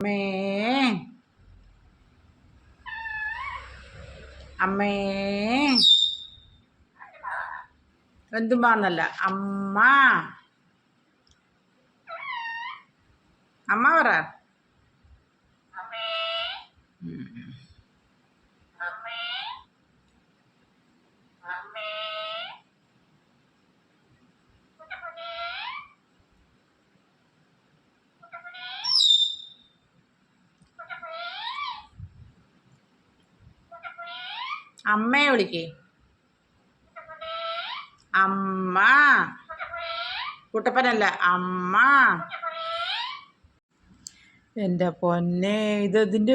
അമ്മേ അമ്മേ എന്തുമ്പാന്നല്ല അമ്മ അമ്മ പറ അമ്മയെ വിളിക്കേ. അമ്മ. കുട്ടപ്പനല്ല അമ്മ. എന്റെ പൊന്നെ ഇത് ഇതിന്റെ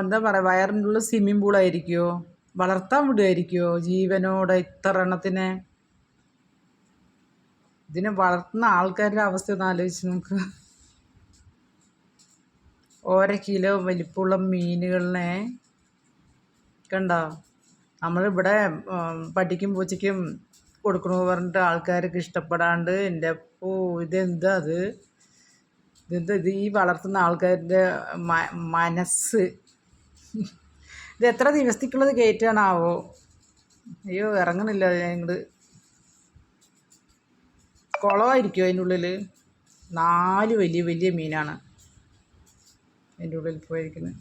എന്താ പറയുക വയറിന്റെ ഉള്ളിൽ സ്വിമ്മിംഗ് പൂളായിരിക്കുമോ വളർത്താൻ വിടുമായിരിക്കുമോ ജീവനോടെ ഇത്ര ഇതിനെ വളർത്തുന്ന ആൾക്കാരുടെ അവസ്ഥ ഒന്ന് ആലോചിച്ച് നോക്ക്. ഓരോ കിലോ വലിപ്പമുള്ള മീനുകളിനെ കണ്ടോ? നമ്മളിവിടെ പട്ടിക്കും പൂച്ചയ്ക്കും കൊടുക്കണു പറഞ്ഞിട്ട് ആൾക്കാർക്ക് ഇഷ്ടപ്പെടാണ്ട് എന്റെ അപ്പോ ഇതെന്താ അത്? ഇതെന്താ ഇത്? ഈ വളർത്തുന്ന ആൾക്കാരുടെ മനസ്സ്. ഇത് എത്ര ദിവസത്തേക്കുള്ളത് കയറ്റാണാവോ അയ്യോ ഇറങ്ങണില്ല ഞങ്ങൾ കുളമായിരിക്കുമോ അതിന്റെ ഉള്ളിൽ നാല് വലിയ വലിയ മീനാണ് അതിന്റെ ഉള്ളിൽ പോയിരിക്കുന്നത്.